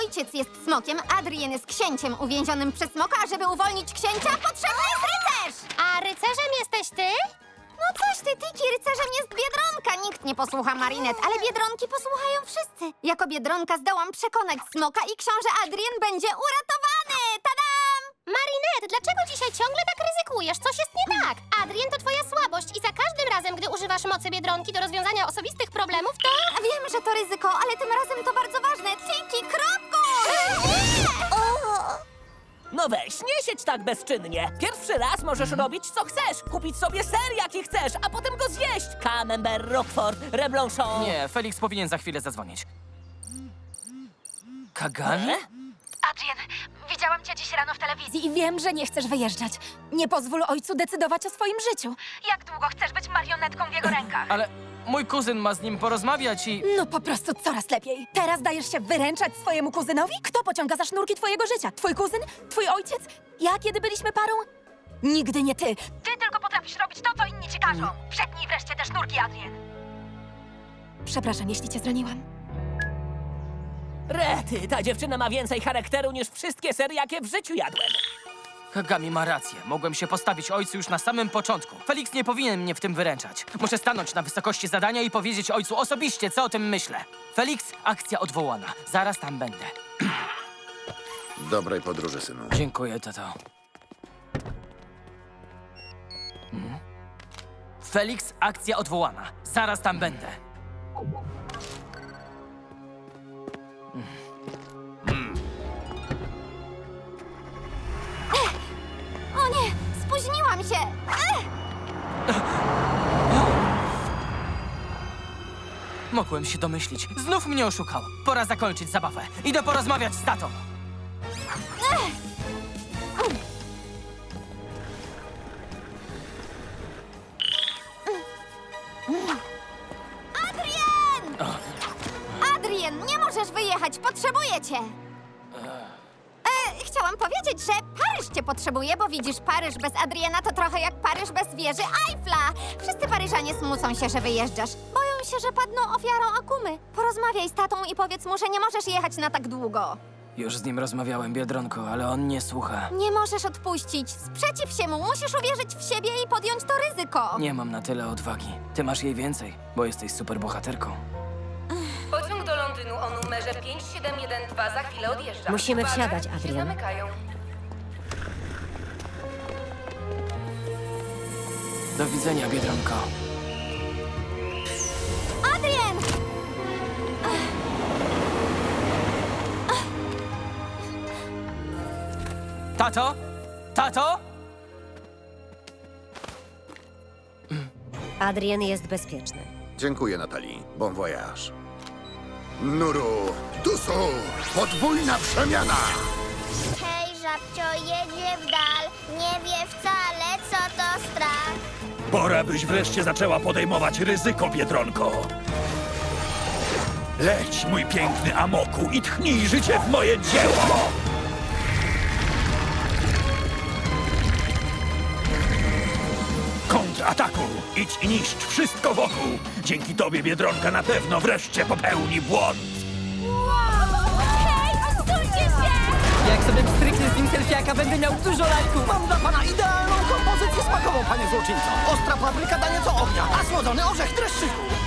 ojciec jest smokiem, Adrien jest księciem uwięzionym przez smoka, a żeby uwolnić księcia, potrzebny jest rycerz! A rycerzem jesteś ty? No coś ty, Tiki, rycerzem jest Biedronka. Nikt nie posłucha Marinette, ale Biedronki posłuchają wszyscy. Jako Biedronka zdołam przekonać smoka i książę Adrien będzie uratowany! Tadam! Marinette, dlaczego dzisiaj ciągle tak ryzykujesz? Coś jest nie tak. Adrien to twoja słabość i za każdym razem, gdy używasz mocy Biedronki do rozwiązania osobistych problemów, to... Wiem, że to ryzyko, ale tym razem to bardzo Nie siedź tak bezczynnie. Pierwszy raz możesz robić co chcesz. Kupić sobie ser jaki chcesz, a potem go zjeść. Camembert, Roquefort, Reblanchon. Nie, Felix powinien za chwilę zadzwonić. Kagami? Adrien, widziałam cię dziś rano w telewizji i wiem, że nie chcesz wyjeżdżać. Nie pozwól ojcu decydować o swoim życiu. Jak długo chcesz być marionetką w jego rękach? Ale mój kuzyn ma z nim porozmawiać i... No po prostu coraz lepiej. Teraz dajesz się wyręczać swojemu kuzynowi? Kto pociąga za sznurki twojego życia? Twój kuzyn? Twój ojciec? Ja, kiedy byliśmy parą? Nigdy nie ty. Ty tylko potrafisz robić to, co inni ci każą. Przetnij wreszcie te sznurki, Adrien. Przepraszam, jeśli cię zraniłam. Rety, ta dziewczyna ma więcej charakteru niż wszystkie sery, jakie w życiu jadłem. Kagami ma rację. Mogłem się postawić ojcu już na samym początku. Felix nie powinien mnie w tym wyręczać. Muszę stanąć na wysokości zadania i powiedzieć ojcu osobiście, co o tym myślę. Felix, akcja odwołana. Zaraz tam będę. Dobrej podróży, synu. Dziękuję, tato. Hmm? Felix, akcja odwołana. Zaraz tam będę. O Mogłem się domyślić. Znów mnie oszukał. Pora zakończyć zabawę. Idę porozmawiać z tatą. Adrien! Adrien, nie możesz wyjechać, potrzebuję cię! Chciałam powiedzieć, że Paryż cię potrzebuje, bo widzisz, Paryż bez Adriana to trochę jak Paryż bez wieży Eiffla. Wszyscy Paryżanie smucą się, że wyjeżdżasz. Boją się, że padną ofiarą akumy. Porozmawiaj z tatą i powiedz mu, że nie możesz jechać na tak długo. Już z nim rozmawiałem, Biedronko, ale on nie słucha. Nie możesz odpuścić. Sprzeciw się mu, musisz uwierzyć w siebie i podjąć to ryzyko. Nie mam na tyle odwagi. Ty masz jej więcej, bo jesteś superbohaterką. Numerze 5712 za chwilę odjeżdża. Musimy Uwaga, wsiadać, drzwi Adrian. zamykają. Do widzenia, Biedronko. Adrien! Tato? Tato? Adrien jest bezpieczny. Dziękuję, Natalii. Bon voyage. Nuru, Tusu, podwójna przemiana! Hej, żabcio, jedzie w dal. Nie wie wcale, co to strach. Pora byś wreszcie zaczęła podejmować ryzyko, Biedronko. Leć, mój piękny Amoku, i tchnij życie w moje dzieło! Kontrataku! Idź i niszcz wszystko wokół! Dzięki tobie Biedronka na pewno wreszcie popełni błąd! Hej, odsuńcie się! Jak sobie pstryknie z nim selfiaka, będę miał dużo lajków. Mam dla pana idealną kompozycję smakową, panie złoczyńco. Ostra papryka da nieco ognia, a słodzony orzech dreszczyku.